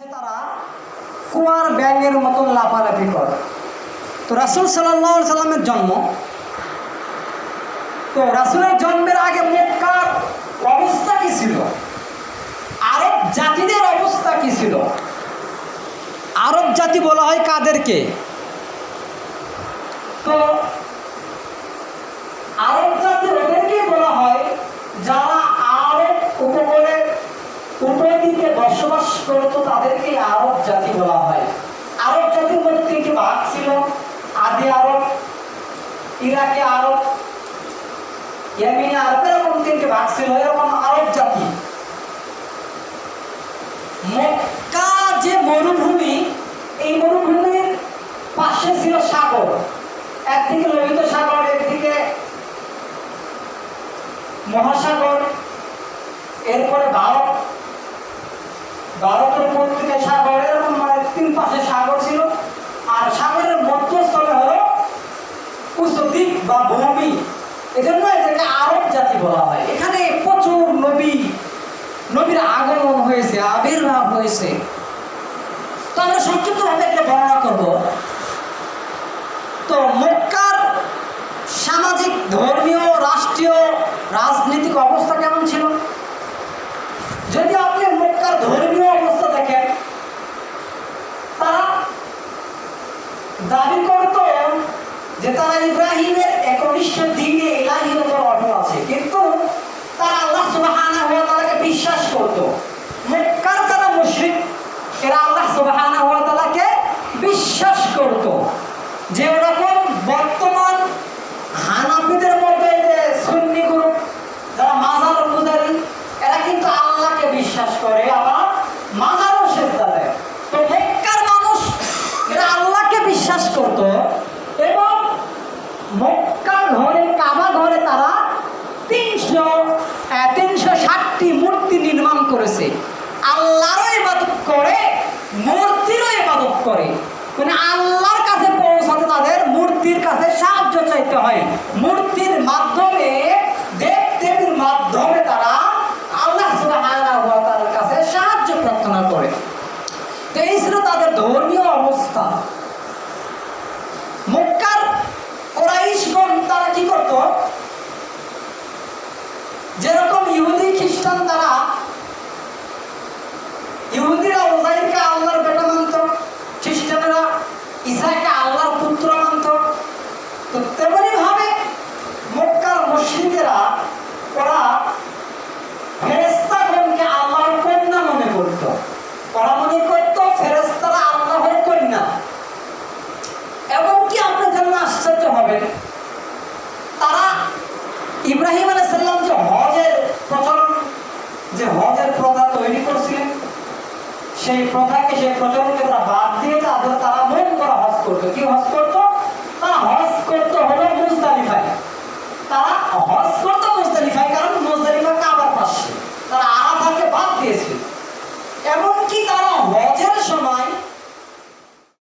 তারা কুয়ার ব্যাঙের মতন লাফালাফি করে। তো রাসুল সাল্লাহ সাল্লামের জন্ম। তো রাসুলের জন্মের আগে মক্কার অবস্থা কি ছিল? আরব জাতিদের অবস্থা কি ছিল? আরব জাতি বলা হয় কাদেরকে তো আরব জাতি ওদেরকেই বলা হয় যারা আরব উপকূলে উপদিকে বসবাস করতো তাদেরকে আরব জাতি বলা হয়। আরব জাতির মধ্যে তিনটি ভাগ ছিল, আদি আরব, ইরাকে আরব, ইয়েমেনি আরব, এরকম তিনটি ভাগ ছিল, এরকম আরব জাতি। মক্কা যে মরুভূমি, এই মরুভূমির পাশে ছিল সাগর। একদিকে লোহিত সাগর, একদিকে মহাসাগর, এরপরে ভারত। থেকে সাগর, এরকম মানে তিন পাশে সাগর ছিল, আর সাগরের মধ্যস্থলে হলো উঁচু দ্বীপ বা ভূমি। এজন্য এটাকে আরব জাতি বলা হয়। এখানে প্রচুর নবী, নবীর আগমন হয়েছে, আবির্ভাব হয়েছে। তো আমরা সংক্ষিপ্তভাবে একটা বর্ণনা করব। তো মক্কার সামাজিক, ধর্মীয়, রাষ্ট্রীয়, রাজনৈতিক অবস্থা কেমন ছিল যদি আপনি মক্কার ধর্মীয় অবস্থা দেখেন তারা দাবি করত যে তারা ইব্রাহিমের একনিষ্ঠ দিনে ইলাহির উপর অটল আছে। কিন্তু তারা আল্লাহ সুবাহ বিশ্বাস করত মক্কার যারা মুশরিক এরা আল্লাহ সুবহানাহু ওয়া তাআলাকে বিশ্বাস করত যে এরকম বর্তমান হানাফিদের মধ্যে যে সুন্নি গ্রুপ যারা মাজার পূজারী এরা কিন্তু আল্লাহকে বিশ্বাস করে আবার মাজারও সেজদা দেয় তো মক্কার মানুষ এরা আল্লাহকে বিশ্বাস করত এবং মক্কা ঘরে, কাবা ঘরে তারা তিনশো তিনশো ষাটটি মূর্তি নির্মাণ করেছে। আল্লাহরও ইবাদত করে, মূর্তিরও ইবাদত করে। মানে আল্লাহর কাছে পৌঁছাতে তাদের মূর্তির কাছে সাহায্য চাইতে হয়। মূর্তির মাধ্যমে দেব দেবীর মাধ্যমে তারা আল্লাহ সুবহানাহু ওয়া তাআলার কাছে সাহায্য প্রার্থনা করে তো এই ছিল তাদের ধর্মীয় অবস্থা মক্কার কোরাইশগণ তারা কি করত? যেরকম ইহুদি খ্রিস্টান তারা ইহুদিরা সেই প্রথাকে, সেই প্রচলনকে তারা বাদ দিয়ে তাদের তারা মন করা হজ করতো। কি হজ করতো?